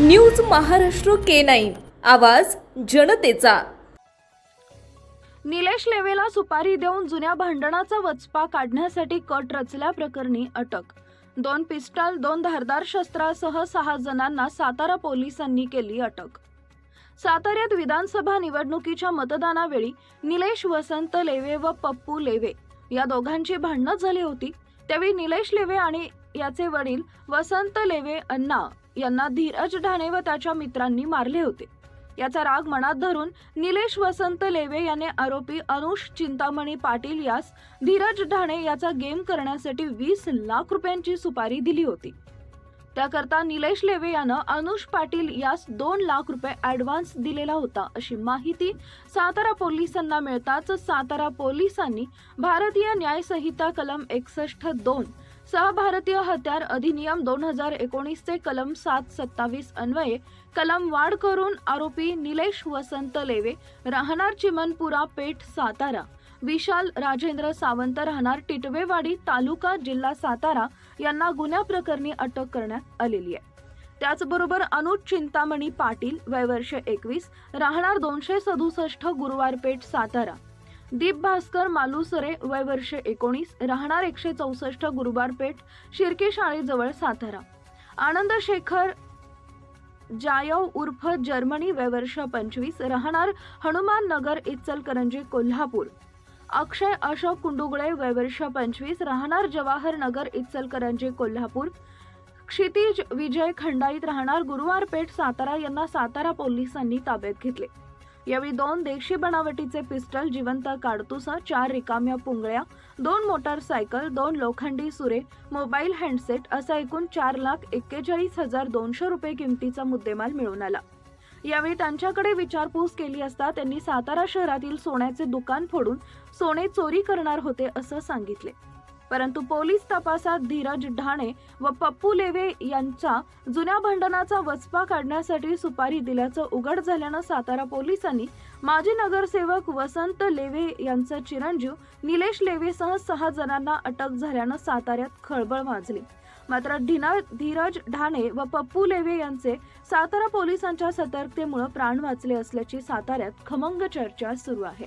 News Maharashtra K nine. आवाज जनतेचा. निलेश लेवेला सुपारी देऊन जुन्या भांडणाचा वचपा काढण्यासाठी कट रचल्याप्रकरणी अटक. दोन पिस्टल दोन धारदार शस्त्रासह सहा जणांना सातारा पोलिसांनी केली अटक. साताऱ्यात विधानसभा निवडणुकीच्या मतदानावेळी निलेश वसंत लेवे व पप्पू लेवे या दोघांची भांडणं झाली होती. त्यावेळी निलेश लेवे आणि याचे वडील वसंत लेवे अण्णा यांना धीरज ढाणे व त्याच्या मित्रांनी मारले होते. याचा राग मनात धरून निलेश वसंत लेवे याने आरोपी अनुष चिंतामणी पाटील यास धीरज ढाणे याचा गेम करण्यासाठी वीस लाख रुपयांची सुपारी दिली होती. त्याकरता निलेश लेवे यानं अनुष पाटील यास दोन लाख रुपये ऍडव्हान्स दिलेला होता अशी माहिती सातारा पोलिसांना मिळताच सातारा पोलिसांनी भारतीय न्यायसंहिता कलम एकसष्ट दोन सह भारतीय हत्यार अधिनियम दोन हजार एकोणीसचे कलम सात सत्तावीस अन्वये कलम वाढ करून आरोपी निलेश वसंत लेवे राहणार चिमनपुरा पेठ सातारा. विशाल राजेंद्र सावंत राहणार टिटवेवाडी तालुका जिल्हा सातारा यांना गुन्ह्याप्रकरणी अटक करण्यात आलेली आहे. त्याचबरोबर अनुज चिंतामणी पाटील वय वर्ष एकवीस राहणार दोनशे सदुसष्ट गुरुवार पेठ सातारा. दीप भास्कर मालुसरे वय वर्ष एकोणीस राहणार एकशे चौसष्ट गुरुवार पेठ शिर्के शाळेजवळ सातारा. आनंद शेखर जायव उर्फ जर्मनी वय वर्ष पंचवीस राहणार हनुमान नगर इचलकरंजी कोल्हापूर. अक्षय अशोक कुंडुगळे वय वर्ष पंचवीस राहणार जवाहर नगर इचलकरंजी कोल्हापूर. क्षितिज विजय खंडाईत राहणार गुरुवार पेठ सातारा यांना सातारा पोलिसांनी ताब्यात घेतले. यावेळी दोन देशी बनावटीचे पिस्टल जिवंत काडतुसा चार रिकाम्या पुंगळ्या दोन मोटारसायकल दोन लोखंडी सुरे मोबाईल हँडसेट असा एकूण चार लाख एक्केचाळीस हजार दोनशे रुपये किमतीचा मुद्देमाल मिळून आला. यावेळी त्यांच्याकडे विचारपूस केली असता त्यांनी सातारा शहरातील सोन्याचे दुकान फोडून सोने चोरी करणार होते असं सांगितले. परंतु पोलीस तपासात धीरज ढाणे व पप्पू लेवे यांचा जुन्या भांडणाचा वचपा काढण्यासाठी सुपारी दिल्याचं उघड झाल्यानं सातारा पोलिसांनी माजी नगरसेवक वसंत लेवे यांचा चिरंजीव निलेश लेवेसह सहा जणांना अटक झाल्यानं साताऱ्यात खळबळ माजली. मात्र ढिना धीरज ढाणे व पप्पू लेवे यांचे सातारा पोलिसांच्या सतर्कतेमुळे प्राण वाचले असल्याची साताऱ्यात खमंग चर्चा सुरू आहे.